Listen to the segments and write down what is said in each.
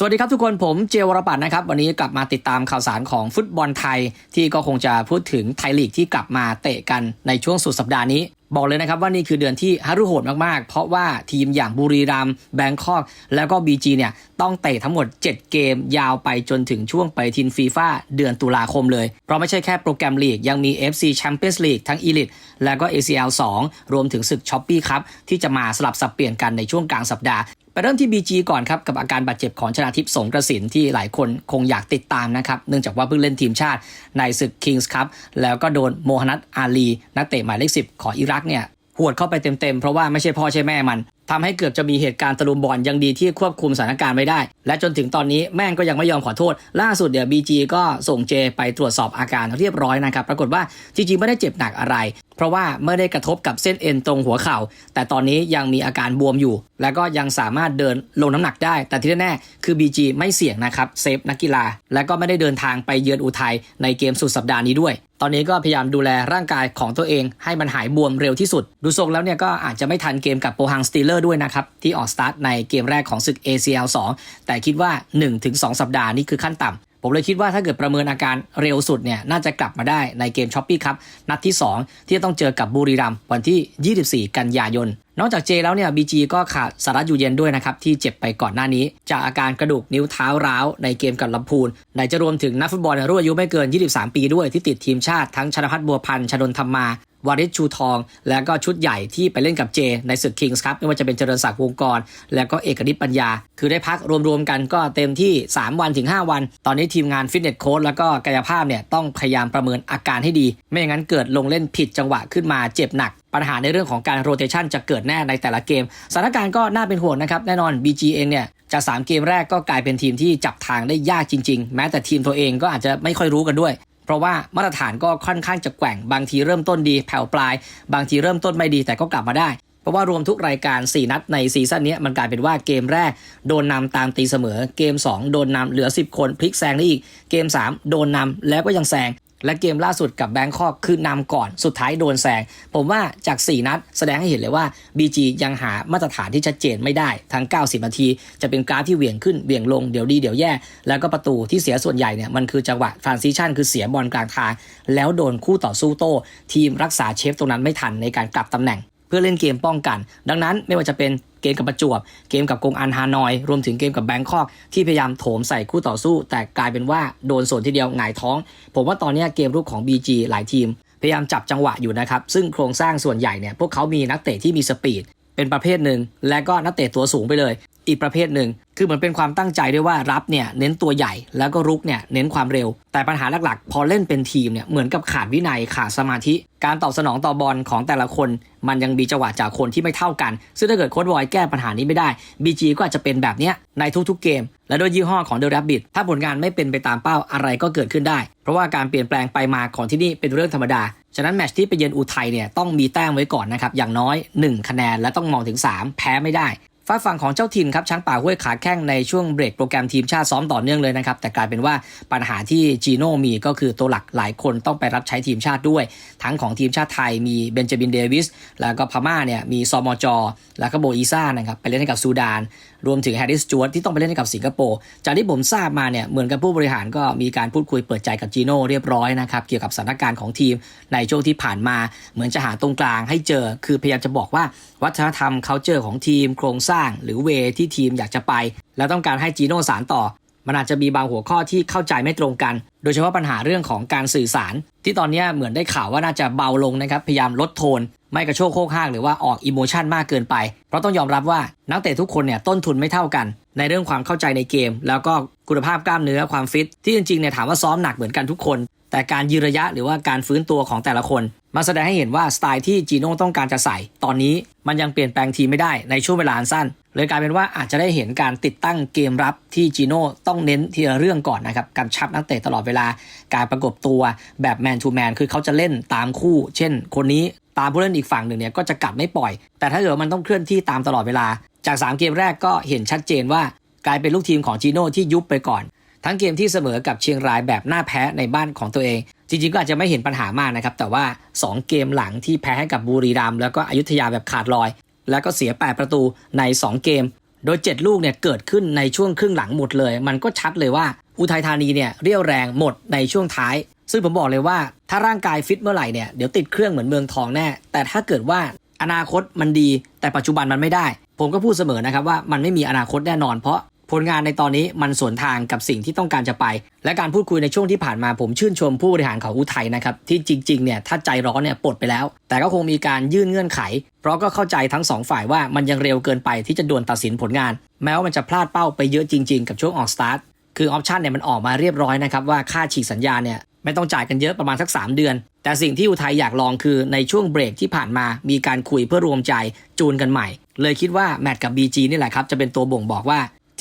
สวัสดีครับทุกคนผมเจวรปัตนะครับ วันนี้กลับมาติดตามข่าวสารของฟุตบอลไทย ที่ก็คงจะพูดถึงไทยลีกที่กลับมาเตะกันในช่วงสุดสัปดาห์นี้ บอกเลยนะครับว่านี่คือเดือนที่ฮารุโหดมากๆ เพราะว่าทีมอย่างบุรีรัมย์แบงคอก แล้วก็ BG เนี่ย ต้องเตะทั้งหมด 7 เกมยาวไปจนถึงช่วงไปทินฟีฟ่าเดือนตุลาคมเลย เพราะไม่ใช่แค่โปรแกรมลีก ยังมี FC Champions League ทั้ง Elite แล้วก็ ACL 2 รวมถึงศึกช้อปปี้ครับที่จะมาสลับสับเปลี่ยนกันในช่วงกลางสัปดาห์ เริ่มที่ BG ก่อนครับ กับอาการบาดเจ็บของชนาทิพย์สงกระสินที่หลายคนคงอยากติดตามนะครับ เนื่องจากว่าเพิ่งเล่นทีมชาติในศึก Kings ครับ แล้วก็โดนโมฮันัดอาลี นักเตะหมายเลขสิบของอิรักเนี่ยหวดเข้าไปเต็มๆ เพราะว่าไม่ใช่พ่อใช่แม่มัน ทำให้เกือบจะมีเหตุการณ์ตะลุมบอลยังดีที่ควบคุมสถานการณ์ไว้ได้ และจนถึงตอนนี้แม่งก็ยังไม่ยอมขอโทษ ล่าสุดเดี๋ยว BG ก็ส่งเจไปตรวจสอบอาการเรียบร้อยนะครับ ปรากฏว่าจริงๆไม่ได้เจ็บหนักอะไร เพราะว่าไม่ได้กระทบกับเส้นเอ็นตรงหัวเข่า แต่ตอนนี้ยังมีอาการบวมอยู่ แล้วก็ยังสามารถเดินลงน้ำหนักได้ แต่ที่แน่ๆคือ BG ไม่เสี่ยงนะครับเซฟนักกีฬา และก็ไม่ได้เดินทางไปเยือนอุทัยในเกมสุดสัปดาห์นี้ด้วยตอนนี้ก็พยายามดูแลร่างกายของตัวเอง ให้มันหายบวมเร็วที่สุด ดูทรงแล้วเนี่ยก็อาจจะไม่ทันเกมกับโปฮังสตีเลอร์ด้วยนะครับ ที่ออกสตาร์ทในเกมแรกของศึก ACL 2 แต่คิดว่า 1-2 สัปดาห์นี่คือขั้นต่ำผมเลยคิดว่าถ้าเกิดประเมินอาการเร็วสุดเนี่ยน่าจะกลับมาได้ในเกมช้อปปี้ครับ นัดที่ 2 ที่จะต้องเจอกับบุรีรัมย์วันที่ 24 กันยายน นอกจากเจแล้วเนี่ยบีจีก็ขาดสารัตอยู่เย็นด้วยนะครับ ที่เจ็บไปก่อนหน้านี้ จากอาการกระดูกนิ้วเท้าร้าว ในเกมกับลำพูนไหนจะรวมถึงนักฟุตบอลรุ่นอายุไม่เกิน 23 ปีด้วยที่ติดทีมชาติทั้งชนพัฒน์บัวพันธ์ชนนธรรมา วาริชชูทอง แล้วก็ชุดใหญ่ที่ไปเล่นกับเจ ในศึกคิงส์ครับ ไม่ว่าจะเป็นเจริญศักดิ์วงกร แล้วก็เอกนิตปัญญา คือได้พักรวมๆกันก็เต็มที่ 3 วันถึง 5 วัน ตอนนี้ทีมงานฟิตเนสโค้ชแล้วก็กายภาพเนี่ยต้องพยายามประเมินอาการให้ดี ไม่อย่างนั้นเกิดลงเล่นผิดจังหวะขึ้นมาเจ็บหนัก ปัญหาในเรื่องของการโรเตชันจะเกิดแน่ในแต่ละเกมสถานการณ์ก็น่าเป็นห่วงนะครับแน่นอน BG เองเนี่ยจาก3เกมแรกก็กลายเป็นทีมที่จับทางได้ยากจริง ๆ แม้แต่ทีมตัวเองก็อาจจะไม่ค่อยรู้กันด้วย เพราะว่ามาตรฐานก็ค่อนข้างจะแกว่งบางทีเริ่มต้นดีแผ่วปลาย บางทีเริ่มต้นไม่ดีแต่ก็กลับมาได้ เพราะว่ารวมทุกรายการ 4 นัดในซีซั่นนี้มันกลายเป็นว่าเกมแรก โดนนำตามตีเสมอ เกม 2 โดนนำเหลือ 10 คนพลิกแซงได้อีก เกม 3 โดนนำแล้วก็ยังแซง และเกมล่าสุดกับแบงคอกคือนำก่อนสุดท้ายโดนแซงผมว่าจาก 4 นัดแสดงให้เห็นเลยว่า BG ยังหามาตรฐานที่ชัดเจนไม่ได้ทั้ง 90 นาที จะเป็นกราฟที่เหวี่ยงขึ้นเหวี่ยงลงเดี๋ยวดีเดี๋ยวแย่ แล้วก็ประตูที่เสียส่วนใหญ่เนี่ยมันคือจังหวะ transition คือเสียบอลกลางทาง แล้วโดนคู่ต่อสู้โต้ ทีมรักษาเชฟตรงนั้นไม่ทันในการกลับตำแหน่งเพื่อเล่นเกมป้องกัน ดังนั้นไม่ว่าจะเป็น เกมกับประจวบ เกมกับกงอันฮานอย รวมถึงเกมกับแบงคอกที่พยายามโถมใส่คู่ต่อสู้ แต่กลายเป็นว่าโดนส่วนทีเดียวหงายท้อง ผมว่าตอนนี้เกมรุกของ BG หลายทีม พยายามจับจังหวะอยู่นะครับ ซึ่งโครงสร้างส่วนใหญ่เนี่ยพวกเขามีนักเตะที่มีสปีดเป็นประเภทหนึ่ง และก็นักเตะตัวสูงไปเลย อีกประเภทหนึ่ง คือเหมือนเป็นความตั้งใจด้วยว่ารับเนี่ยเน้นตัวใหญ่แล้วก็รุกเนี่ยเน้นความเร็ว แต่ปัญหาหลักๆ พอเล่นเป็นทีมเนี่ยเหมือนกับขาดวินัยขาดสมาธิ การตอบสนองต่อบอลของแต่ละคน มันยังมีจังหวะจากคนที่ไม่เท่ากัน ซึ่งถ้าเกิดโค้ชบอยแก้ปัญหานี้ไม่ได้ BG ก็อาจจะเป็นแบบเนี้ยในทุกๆเกม และโดยยี่ห้อของ The Rabbit ถ้าผลงานไม่เป็นไปตามเป้าอะไรก็เกิดขึ้นได้ เพราะว่าการเปลี่ยนแปลงไปมาของที่นี่เป็นเรื่องธรรมดาฉะนั้นแมตช์ที่ไปเยือนอุทัยเนี่ยต้องมีแต้มไว้ก่อนนะครับอย่างน้อย 1 คะแนนและต้องมองถึง 3 แพ้ไม่ได้ ฝ้าฝั่งของเจ้าถิ่นครับช้างป่าห้วยขาแข้งในช่วงเบรกโปรแกรมทีมชาติซ้อมต่อเนื่องเลยนะครับ แต่กลายเป็นว่าปัญหาที่จีโน่มีก็คือตัวหลักหลายคนต้องไปรับใช้ทีมชาติด้วย ทั้งของทีมชาติไทยมีเบนจามินเดวิส แล้วก็พม่าเนี่ยมีซอมอจอ แล้วก็โบอีซ่านะครับไปเล่นให้กับซูดาน รวมถึงแฮร์ริสจวตที่ต้องไปเล่นให้กับสิงคโปร์จากที่ผมทราบมาเนี่ยเหมือนกับผู้บริหารก็มีการพูดคุยเปิดใจกับจีโน่เรียบร้อยนะครับเกี่ยวกับสถานการณ์ของทีมในช่วงที่ผ่านมาเหมือนจะหาตรงกลางให้เจอ คือพยายามจะบอกว่าวัฒนธรรม c u เจอของทีมโครงสร้างหรือเวที่ทีมอยากจะไป และต้องการให้จีโน่สารต่อ มันอาจจะมีบางหัวข้อที่เข้าใจไม่ตรงกัน โดยเฉพาะปัญหาเรื่องของการสื่อสาร ที่ตอนนี้เหมือนได้ข่าวว่าน่าจะเบาลงนะครับพยายามลดโทน ไม่กระโชกโคกห้างหรือว่าออกอิโมชันมากเกินไป เพราะต้องยอมรับว่านักเตะทุกคนเนี่ยต้นทุนไม่เท่ากัน ในเรื่องความเข้าใจในเกม แล้วก็คุณภาพกล้ามเนื้อความฟิต ที่จริงๆเนี่ยถามว่าซ้อมหนักเหมือนกันทุกคน แต่การยืนระยะหรือว่าการฟื้นตัวของแต่ละคนมาแสดงให้เห็นว่าสไตล์ที่จีโน่ต้องการจะใส่ ตอนนี้มันยังเปลี่ยนแปลงทีมไม่ได้ในช่วงเวลาสั้น เลยกลายเป็นว่าอาจจะได้เห็นการติดตั้งเกมรับที่จีโน่ต้องเน้นทีละเรื่องก่อนนะครับกำชับนักเตะตลอดเวลา การประกบตัวแบบแมนทูแมนคือเขาจะเล่นตามคู่ เช่น คนนี้ ตามผู้เล่นอีกฝั่งหนึ่งเนี่ยก็จะกัดไม่ปล่อย แต่ถ้าเกิดมันต้องเคลื่อนที่ตามตลอดเวลา จาก 3 เกมแรกก็เห็นชัดเจนว่ากลายเป็นลูกทีมของจีโน่ที่ยุบไปก่อน ทั้งเกมที่เสมอกับเชียงรายแบบหน้าแพ้ในบ้านของตัวเอง จริงๆก็อาจจะไม่เห็นปัญหามากนะครับแต่ว่า 2 เกมหลังที่แพ้ให้กับบุรีรัมย์แล้วก็อยุธยาแบบขาดลอย แล้วก็เสีย 8 ประตูใน 2 เกม โดย 7 ลูกเนี่ยเกิดขึ้นในช่วงครึ่งหลังหมดเลย มันก็ชัดเลยว่าอุทัยธานีเนี่ยเรียวแรงหมดในช่วงท้าย ซึ่งผมบอกเลยว่าถ้าร่างกายฟิตเมื่อไหร่เนี่ยเดี๋ยวติดเครื่องเหมือนเมืองทองแน่ แต่ถ้าเกิดว่าอนาคตมันดี แต่ปัจจุบันมันไม่ได้ ผมก็พูดเสมอนะครับว่ามันไม่มีอนาคตแน่นอน เพราะผลงานในตอนนี้มันสวนทางกับสิ่งที่ต้องการจะไป และการพูดคุยในช่วงที่ผ่านมาผมชื่นชมผู้บริหารของอุทัยนะครับที่จริงๆเนี่ยถ้าใจร้อนเนี่ยปลดไปแล้ว แต่ก็คงมีการยื่นเงื่อนไข เพราะก็เข้าใจทั้งสองฝ่ายว่ามันยังเร็วเกินไปที่จะด่วนตัดสินผลงาน แม้ว่ามันจะพลาดเป้าไปเยอะจริง ๆ กับช่วงออกสตาร์ทคือออปชันเนี่ยมันออกมาเรียบร้อยนะครับว่าค่าฉีกสัญญาเนี่ย ไม่ต้องจ่ายกันเยอะประมาณสัก 3 เดือน แต่สิ่งที่อุทัยอยากลองคือในช่วงเบรกที่ผ่านมามีการคุยเพื่อรวมใจจูนกันใหม่ เลยคิดว่าแมตช์กับ BG นี่แหละครับจะเป็นตัวบ่งบอกว่า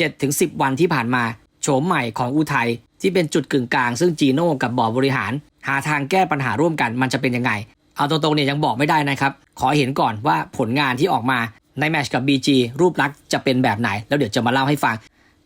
7-10 วันที่ผ่านมาโฉมใหม่ของอุทัยที่เป็นจุดกึ่งกลางซึ่งจีโน่กับบอร์ดบริหาร หาทางแก้ปัญหาร่วมกันมันจะเป็นยังไง เอาตรงๆเนี่ยยังบอกไม่ได้นะครับ ขอเห็นก่อนว่าผลงานที่ออกมาในแมตช์กับ BG รูปลักษณ์จะเป็นแบบไหน แล้วเดี๋ยวจะมาเล่าให้ฟัง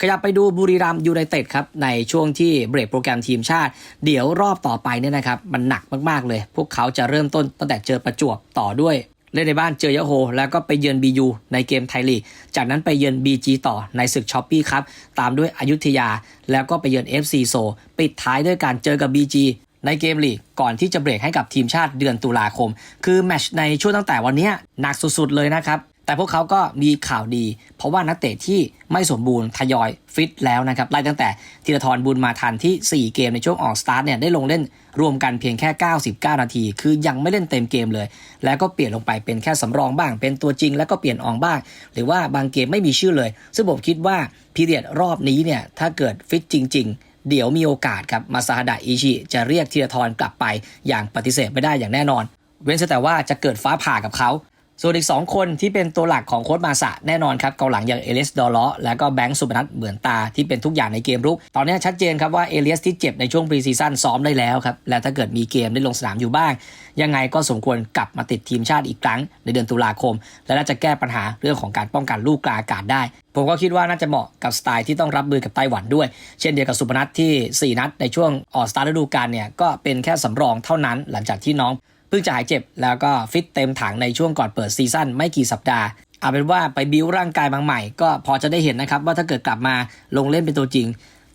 ขยับไปดูบุรีรัมยูไนเต็ดครับในช่วงที่เบรกโปรแกรมทีมชาติ เดี๋ยวรอบต่อไปเนี่ยนะครับมันหนักมากๆเลย พวกเขาจะเริ่มต้นตั้งแต่เจอประจวบต่อด้วยเล่นในบ้านเจอยะโฮ แล้วก็ไปเยือน BU ในเกมไทยลีก จากนั้นไปเยือน BG ต่อในศึกช้อปปี้ครับ ตามด้วยอยุธยา แล้วก็ไปเยือน FC โซ ปิดท้ายด้วยการเจอกับ BG ในเกมลีก ก่อนที่จะเบรกให้กับทีมชาติเดือนตุลาคม คือแมชในช่วงตั้งแต่วันนี้หนักสุดๆเลยนะครับ แต่พวกเขาก็มีข่าวดี เพราะว่านักเตะที่ไม่สมบูรณ์ทยอยฟิตแล้วนะครับไล่ตั้งแต่ธีรทรบุญมาทันที่ 4 เกมในช่วงออกสตาร์ทเนี่ยได้ลงเล่นรวมกันเพียงแค่ 99 นาที คือยังไม่เล่นเต็มเกมเลย แล้วก็เปลี่ยนลงไปเป็นแค่สำรองบ้าง เป็นตัวจริงแล้วก็เปลี่ยนอองบ้าง หรือว่าบางเกมไม่มีชื่อเลย ซึ่งผมคิดว่าพีเรียดรอบนี้เนี่ยถ้าเกิดฟิตจริง ๆเดี๋ยวมีโอกาสครับมาซาฮดะอิชิ จะเรียกธีรทรกลับไปอย่างปฏิเสธไม่ได้อย่างแน่นอน เว้นแต่ว่าจะเกิดฟ้าผ่ากับเขา ส่วนอีก 2 คนที่เป็นตัวหลักของโค้ชมาสะแน่นอนครับกองหลังอย่างเอเลสดอลเลาะแล้วก็แบงค์สุพนัทเหมือนตาที่เป็นทุกอย่างในเกมรุก ตอนนี้ชัดเจนครับว่าเอเลสที่เจ็บในช่วงปรีซีซั่นซ้อมได้แล้วครับ และถ้าเกิดมีเกมได้ลงสนามอยู่บ้าง ยังไงก็สมควรกลับมาติดทีมชาติอีกครั้งในเดือนตุลาคม และน่าจะแก้ปัญหาเรื่องของการป้องกันลูกกลางอากาศได้ ผมก็คิดว่าน่าจะเหมาะกับสไตล์ที่ต้องรับมือกับไต้หวันด้วย เช่นเดียวกับสุพนัทที่ 4 นัดในช่วงออสตาร์ฤดูกาลเนี่ยก็เป็นแค่สำรองเท่านั้น หลังจากที่น้อง เพิ่งจะหายเจ็บแล้วก็ฟิตเต็มถังในช่วงก่อนเปิดซีซั่นไม่กี่สัปดาห์เอาเป็นว่าไปบิวร่างกายบางใหม่ ก็พอจะได้เห็นนะครับว่าถ้าเกิดกลับมาลงเล่นเป็นตัวจริง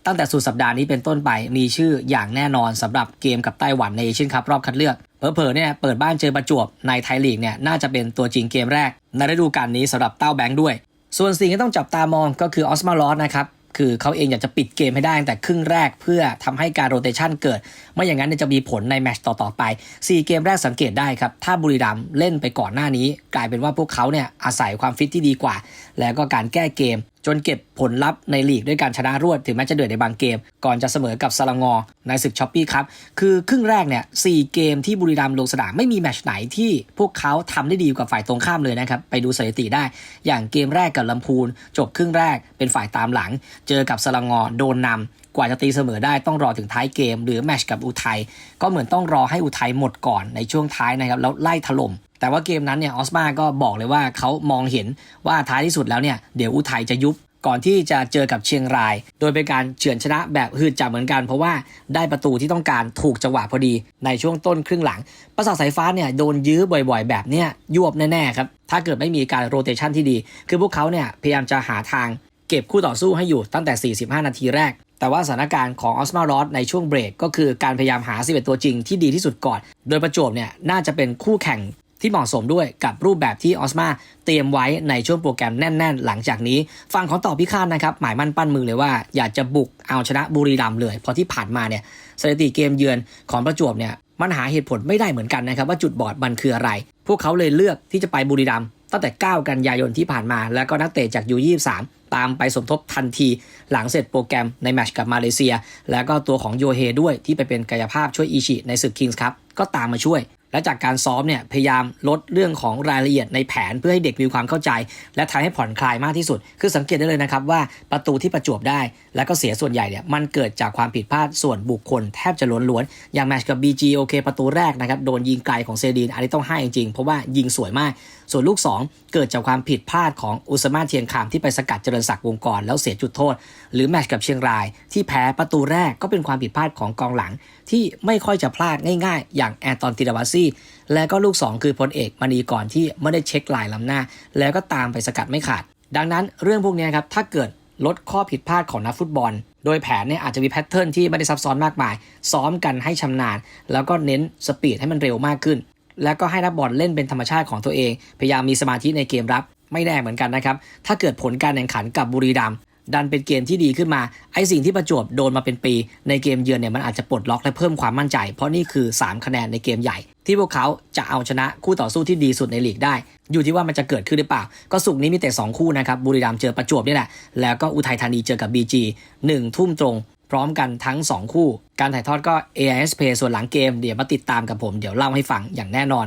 ตั้งแต่สุดสัปดาห์นี้เป็นต้นไปมีชื่ออย่างแน่นอนสำหรับเกมกับไต้หวันในเอเชียนคัพรอบคัดเลือกเผลอๆเนี่ยเปิดบ้านเจอประจวบในไทยลีกเนี่ยน่าจะเป็นตัวจริงเกมแรก ในฤดูกาลนี้สำหรับเต้าแบงค์ด้วย ส่วนสิ่งที่ต้องจับตามองก็คือออสมาลอสนะครับ คือเขาเองอยากจะปิดเกมให้ได้ตั้งแต่ครึ่งแรกเพื่อทำให้การโรเตชันเกิด ไม่อย่างนั้นจะมีผลในแมตช์ต่อ ๆ ไป 4 เกมแรกสังเกตได้ครับ ถ้าบุรีรัมเล่นไปก่อนหน้านี้ กลายเป็นว่าพวกเขาเนี่ยอาศัยความฟิตที่ดีกว่า แล้วก็การแก้เกม จนเก็บผลลัพธ์ในลีกด้วยการชนะรวดถึงแม้จะเดือดในบางเกม ก่อนจะเสมอกับสลังงอในศึกช้อปปี้ครับ คือครึ่งแรกเนี่ยสเกมที่บุรีรัมย์ลงสนามไม่มีแมตช์ไหนที่พวกเขาทำได้ดีกว่าฝ่ายตรงข้ามเลยนะครับ ไปดูสถิติได้ อย่างเกมแรกกับลำพูน จบครึ่งแรกเป็นฝ่ายตามหลัง เจอกับสลังงอโดนนำ กว่าจะตีเสมอได้ต้องรอถึงท้ายเกม หรือแมชกับอุทัยก็เหมือนต้องรอให้อุทัยหมดก่อนในช่วงท้ายนะครับแล้วไล่ถล่มแต่ว่าเกมนั้นเนี่ยออสมาก็บอกเลยว่าเขามองเห็นว่าท้ายที่สุดแล้วเนี่ยเดี๋ยวอุทัยจะยุบก่อนที่จะเจอกับเชียงราย โดยเป็นการเฉือนชนะแบบหืดจับเหมือนกัน เพราะว่าได้ประตูที่ต้องการถูกจังหวะพอดีในช่วงต้นครึ่งหลัง ประสาทสายฟ้าเนี่ยโดนยื้อบ่อยๆ แบบเนี้ยยวบแน่ๆครับถ้าเกิดไม่มีการโรเตชันที่ดี คือพวกเขาเนี่ยพยายามจะหาทางเก็บคู่ต่อสู้ให้อยู่ตั้งแต่ 45 นาทีแรก แต่ว่าสถานการณ์ของออสมา r อสในช่วงเบรกก็คือการพยายามหา 11 ตัวจริงที่ดีที่สุดก่อน โดยประจวบเนี่ยน่าจะเป็นคู่แข่งที่เหมาะสมด้วยกับรูปแบบที่ออสมาเตรียมไว้ในช่วงโปรแกรมแน่น ๆ หลังจากนี้ฝั่งของต่อพิฆาตนะครับ หมายมั่นปั้นมือเลยว่าอยากจะบุกเอาชนะบุรีรัมย์เลยเพราะที่ผ่านมาเนี่ยสถิติเกมเยือนของประจวบเนี่ยมันหาเหตุผลไม่ได้เหมือนกันนะครับว่าจุดบอดมันคืออะไร พวกเขาเลยเลือกที่จะไปบุรีรัมย์ตั้งแต่ 9 กันยายนที่ผ่านมา แล้วก็นักเตะจากยู23 ตามไปสมทบทันทีหลังเสร็จโปรแกรมในแมตช์กับมาเลเซีย แล้วก็ตัวของโยเฮด้วยที่ไปเป็นกายภาพช่วยอิชิในศึกคิงส์ครับก็ตามมาช่วย และจากการซ้อมเนี่ยพยายามลดเรื่องของรายละเอียดในแผนเพื่อให้เด็กมีความเข้าใจ และทำให้ผ่อนคลายมากที่สุด คือสังเกตได้เลยนะครับว่าประตูที่ประจวบได้ และก็เสียส่วนใหญ่เนี่ยมันเกิดจากความผิดพลาดส่วนบุคคลแทบจะล้วนๆอย่างแมตช์กับ BG โอเคประตูแรกนะครับโดนยิงไกลของเซดีนอันนี้ต้องให้จริงๆเพราะว่ายิงสวยมาก ส่วนลูก 2 เกิดจากความผิดพลาดของอุสมาเทียนคามที่ไปสกัดเจริญศักดิ์วงกรแล้วเสียจุดโทษ หรือแมตช์กับเชียงราย ที่แพ้ประตูแรกก็เป็นความผิดพลาดของกองหลัง ที่ไม่ค่อยจะพลาดง่าย ๆ อย่างแอนตอนติดาวาซี่และก็ลูก 2 คือพลเอกมณีก่อนที่ไม่ได้เช็คลายล้ำหน้า แล้วก็ตามไปสกัดไม่ขาด ดังนั้นเรื่องพวกนี้ครับถ้าเกิดลดข้อผิดพลาดของนักฟุตบอล โดยแผนเนี่ยอาจจะมีแพทเทิร์นที่ไม่ได้ซับซ้อนมากมาย ซ้อมกันให้ชำนาญ แล้วก็เน้นสปีดให้มันเร็วมากขึ้น แล้วก็ให้นักบอลเล่นเป็นธรรมชาติของตัวเอง พยายามมีสมาธิในเกมรับ ไม่แน่เหมือนกันนะครับ ถ้าเกิดผลการแข่งขันกับบุรีรัม ดันเป็นเกมที่ดีขึ้นมาไอสิ่งที่ประจวบโดนมาเป็นปี ในเกมเยือนเนี่ยมันอาจจะปลดล็อกและเพิ่มความมั่นใจ เพราะนี่คือ 3 คะแนนในเกมใหญ่ ที่พวกเขาจะเอาชนะคู่ต่อสู้ที่ดีสุดในลีกได้ อยู่ที่ว่ามันจะเกิดขึ้นหรือเปล่า ก็สุกนี้มีแต่ 2 คู่นะครับบุรีรัมย์เจอประจวบนี่แหละแล้วก็อุทัยธานีเจอกับ BG 1 ทุ่มตรง พร้อมกันทั้ง 2 คู่ การถ่ายทอดก็ AIS Play ส่วนหลังเกมเดี๋ยวมาติดตามกับผมเดี๋ยวเล่าให้ฟังอย่างแน่นอน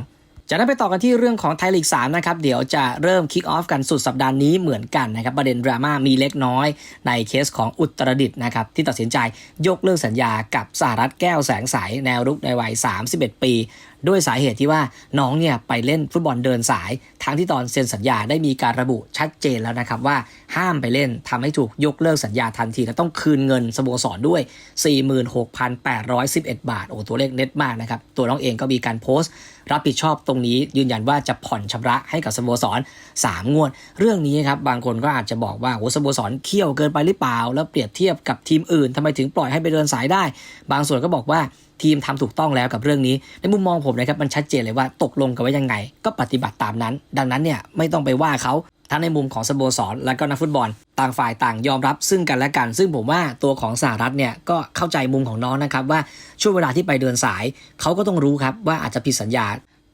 จากนั้นไปต่อกันที่เรื่องของไทยลีก3นะครับ เดี๋ยวจะเริ่มคิกออฟกันสุดสัปดาห์นี้เหมือนกันนะครับ ประเด็นดราม่ามีเล็กน้อย ในเคสของอุตรดิตนะครับ ที่ตัดสินใจยกเลิกสัญญากับสหรัฐแก้วแสงใสแนวรุกในวัย 31 ปี ด้วยสาเหตุที่ว่าน้องเนี่ยไปเล่นฟุตบอลเดินสาย ทั้งที่ตอนเซ็นสัญญาได้มีการระบุชัดเจนแล้วนะครับว่าห้ามไปเล่นทำให้ถูกยกเลิกสัญญาทันที และต้องคืนเงินสโมสรด้วย 46,811 บาท โอ้ตัวเลขเน็ตมากนะครับ ตัวน้องเองก็มีการโพสต์ รับผิดชอบตรงนี้ยืนยันว่าจะผ่อนชำระให้กับสโมสร 3 งวด เรื่องนี้ครับบางคนก็อาจจะบอกว่าโอ้สโมสรเคี่ยวเกินไปหรือเปล่า แล้วเปรียบเทียบกับทีมอื่นทำไมถึงปล่อยให้ไปเดินสายได้ บางส่วนก็บอกว่า ทีมทำถูกต้องแล้วกับเรื่องนี้ ในมุมมองผมนะครับมันชัดเจนเลยว่าตกลงกันไว้ยังไง ก็ปฏิบัติตามนั้น ดังนั้นเนี่ยไม่ต้องไปว่าเขาทั้งในมุมของสโมสรและก็นักฟุตบอล ต่างฝ่ายต่างยอมรับซึ่งกันและกัน ซึ่งผมว่าตัวของสหรัฐเนี่ยก็เข้าใจมุมของน้องนะครับว่าช่วงเวลาที่ไปเดินสาย เขาก็ต้องรู้ครับว่าอาจจะผิดสัญญา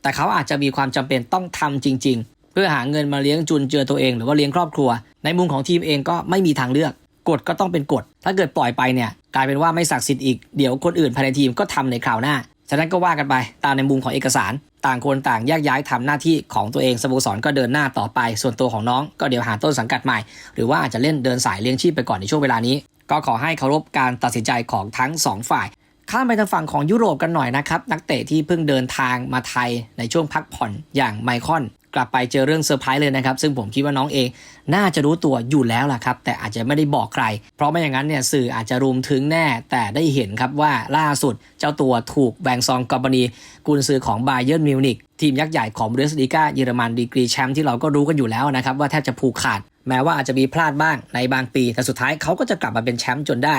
แต่เขาอาจจะมีความจำเป็นต้องทำจริง ๆ เพื่อหาเงินมาเลี้ยงจุนเจือตัวเอง หรือว่าเลี้ยงครอบครัว ในมุมของทีมเองก็ไม่มีทางเลือก กฎก็ต้องเป็นกฎ ถ้าเกิดปล่อยไปเนี่ยกลายเป็นว่าไม่ศักดิ์สิทธิ์อีก เดี๋ยวคนอื่นภายในทีมก็ทำในคราวหน้า ฉะนั้นก็ว่ากันไปตามในมุมของเอกสาร ต่างคนต่างแยกย้ายทำหน้าที่ของตัวเองสโมสรก็เดินหน้าต่อไป ส่วนตัวของน้องก็เดี๋ยวหาต้นสังกัดใหม่ หรือว่าอาจจะเล่นเดินสายเลี้ยงชีพไปก่อนในช่วงเวลานี้ ก็ขอให้เคารพการตัดสินใจของทั้งสองฝ่ายข้ามไปทางฝั่งของยุโรปกันหน่อยนะครับ นักเตะที่เพิ่งเดินทางมาไทยในช่วงพักผ่อนอย่างไมคอน กลับไปเจอเรื่องเซอร์ไพรส์เลยนะครับ ซึ่งผมคิดว่าน้องเองน่าจะรู้ตัวอยู่แล้วล่ะครับ แต่อาจจะไม่ได้บอกใคร เพราะไม่อย่างนั้นเนี่ยสื่ออาจจะรุมถึงแน่ แต่ได้เห็นครับว่าล่าสุดเจ้าตัวถูกแบงซองกอบานีกุนซือของบาเยิร์นมิวนิกทีมยักษ์ใหญ่ของบูเดสลีกาเยอรมันดีกรีแชมป์ที่เราก็รู้กันอยู่แล้วนะครับว่าแทบจะผูกขาด แม้ว่าอาจจะมีพลาดบ้างในบางปี แต่สุดท้ายเขาก็จะกลับมาเป็นแชมป์จนได้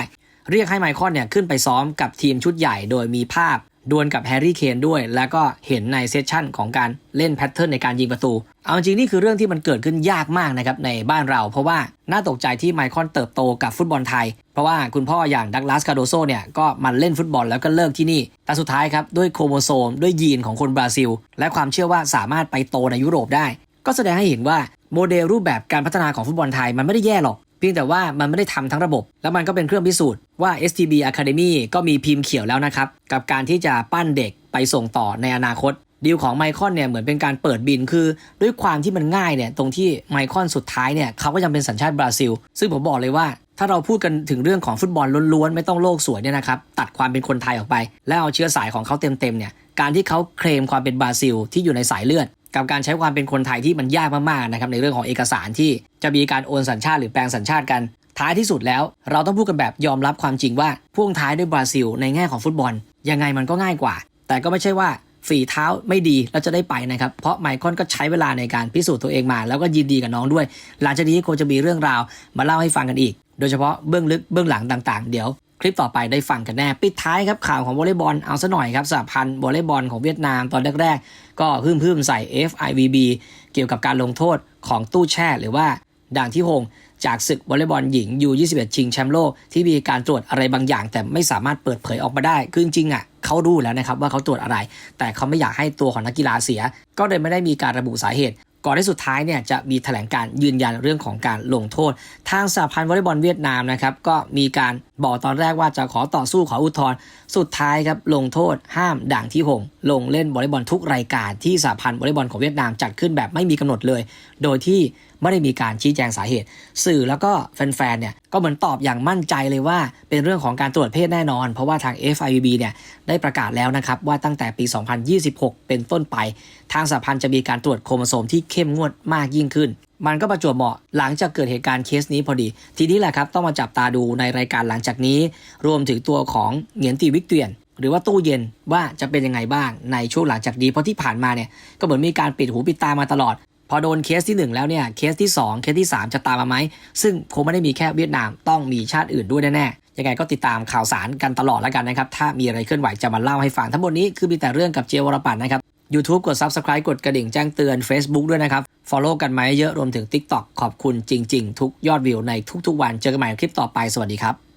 เรียกให้ไมคอนเนี่ยขึ้นไปซ้อมกับทีมชุดใหญ่โดยมีภาพดวลกับแฮร์รี่เคนด้วย แล้วก็เห็นในเซสชั่นของการเล่นแพทเทิร์นในการยิงประตู เอาจริงนี่คือเรื่องที่มันเกิดขึ้นยากมากนะครับในบ้านเรา เพราะว่าน่าตกใจที่ไมคอนเติบโตกับฟุตบอลไทย เพราะว่าคุณพ่ออย่างดักลาสคาโดโซเนี่ยก็มันเล่นฟุตบอลแล้วก็เลิกที่นี่ แต่สุดท้ายครับด้วยโครโมโซมด้วยยีนของคนบราซิล และความเชื่อว่าสามารถไปโตในยุโรปได้ ก็แสดงให้เห็นว่าโมเดลรูปแบบการพัฒนาของฟุตบอลไทยมันไม่ได้แย่หรอก เพียงแต่ว่ามันไม่ได้ทำทั้งระบบ แล้วมันก็เป็นเครื่องพิสูจน์ว่า STB Academy ก็มีพิมพ์เขียวแล้วนะครับ กับการที่จะปั้นเด็กไปส่งต่อในอนาคตดีลของไมคอนเนี่ยเหมือนเป็นการเปิดบินคือ ด้วยความที่มันง่ายเนี่ยตรงที่ไมคอนสุดท้ายเนี่ยเขาก็ยังเป็นสัญชาติบราซิล ซึ่งผมบอกเลยว่า ถ้าเราพูดกันถึงเรื่องของฟุตบอลล้วนๆ ไม่ต้องโลกสวยเนี่ยนะครับตัดความเป็นคนไทยออกไป แล้วเอาเชื้อสายของเขาเต็มๆเนี่ยการที่เขาเคลมความเป็นบราซิล ที่อยู่ในสายเลือด กับการใช้ความเป็นคนไทยที่มันยากมากๆนะครับในเรื่องของเอกสารที่จะมีการโอนสัญชาติหรือแปลงสัญชาติกันท้ายที่สุดแล้วเราต้องพูดกันแบบยอมรับความจริงว่าพ่วงท้ายด้วยบราซิล ในแง่ของฟุตบอล ยังไงมันก็ง่ายกว่า แต่ก็ไม่ใช่ว่าฝีเท้าไม่ดีแล้วจะได้ไปนะครับ เพราะไมคอนก็ใช้เวลาในการพิสูจน์ตัวเองมา แล้วก็ยินดีกับน้องด้วย หลังจากนี้คงจะมีเรื่องราวมาเล่าให้ฟังกันอีก โดยเฉพาะเบื้องลึกเบื้องหลังต่างๆ เดี๋ยว คลิปต่อไปได้ฟังกันแน่ ปิดท้ายครับข่าวของวอลเลย์บอลเอาซะหน่อยครับสหพันธ์วอลเลย์บอลของเวียดนามตอนแรกๆ ก็พึ่มพึ่มใส่ FIVB เกี่ยวกับการลงโทษของตู้แช่หรือว่าด่างที่หงจากศึกวอลเลย์บอลหญิง U21 ชิงแชมป์โลก ที่มีการตรวจอะไรบางอย่าง แต่ไม่สามารถเปิดเผยออกมาได้ คือจริงๆอะเขารู้แล้วนะครับว่าเขาตรวจอะไร แต่เขาไม่อยากให้ตัวของนักกีฬาเสีย ก็เลยไม่ได้มีการระบุสาเหตุ ก่อนที่สุดท้ายเนี่ยจะมีแถลงการยืนยันเรื่องของการลงโทษ ทางสหพันธ์วอลเลย์บอลเวียดนามนะครับก็มีการ บอกตอนแรกว่าจะขอต่อสู้ขออุทธรณ์สุดท้ายครับลงโทษห้ามด่างที่หงลงเล่นวอลเลย์บอลทุกรายการที่สหพันธ์วอลเลย์บอลของเวียดนามจัดขึ้นแบบไม่มีกำหนดเลย โดยที่ไม่ได้มีการชี้แจงสาเหตุ สื่อแล้วก็แฟนๆเนี่ยก็เหมือนตอบอย่างมั่นใจเลยว่า เป็นเรื่องของการตรวจเพศแน่นอน เพราะว่าทาง FIVB เนี่ยได้ประกาศแล้วนะครับว่าตั้งแต่ปี 2026 เป็นต้นไป ทางสหพันธ์จะมีการตรวจโครโมโซมที่เข้มงวดมากยิ่งขึ้น มันก็ประจวบเหมาะหลังจากเกิดเหตุการณ์เคสนี้พอดี ทีนี้แหละครับต้องมาจับตาดูในรายการหลังจากนี้ รวมถึงตัวของเหงียนตีวิกเตียน หรือว่าตู้เย็นว่าจะเป็นยังไงบ้างในช่วงหลังจากนี้เพราะที่ผ่านมาเนี่ยก็เหมือนมีการปิดหูปิดตามาตลอด พอโดนเคสที่ 1 แล้วเนี่ยเคสที่ 2 เคสที่ 3 จะตามมาไหมซึ่งคงไม่ได้มีแค่เวียดนามต้องมีชาติอื่นด้วยแน่ๆยังไงก็ติดตามข่าวสารกันตลอดแล้วกันนะครับถ้ามีอะไรเคลื่อนไหวจะมาเล่าให้ฟังทั้งหมดนี้คือมีแต่เรื่องกับเจียวรปัตนนะครับ YouTube กด Subscribe กดกระดิ่งแจ้งเตือน Facebook ด้วยนะครับ Follow กันมาเยอะรวมถึง TikTok ขอบคุณจริง ๆ ทุกยอดวิวในทุกๆวันเจอกันใหม่คลิปต่อไปสวัสดีครับ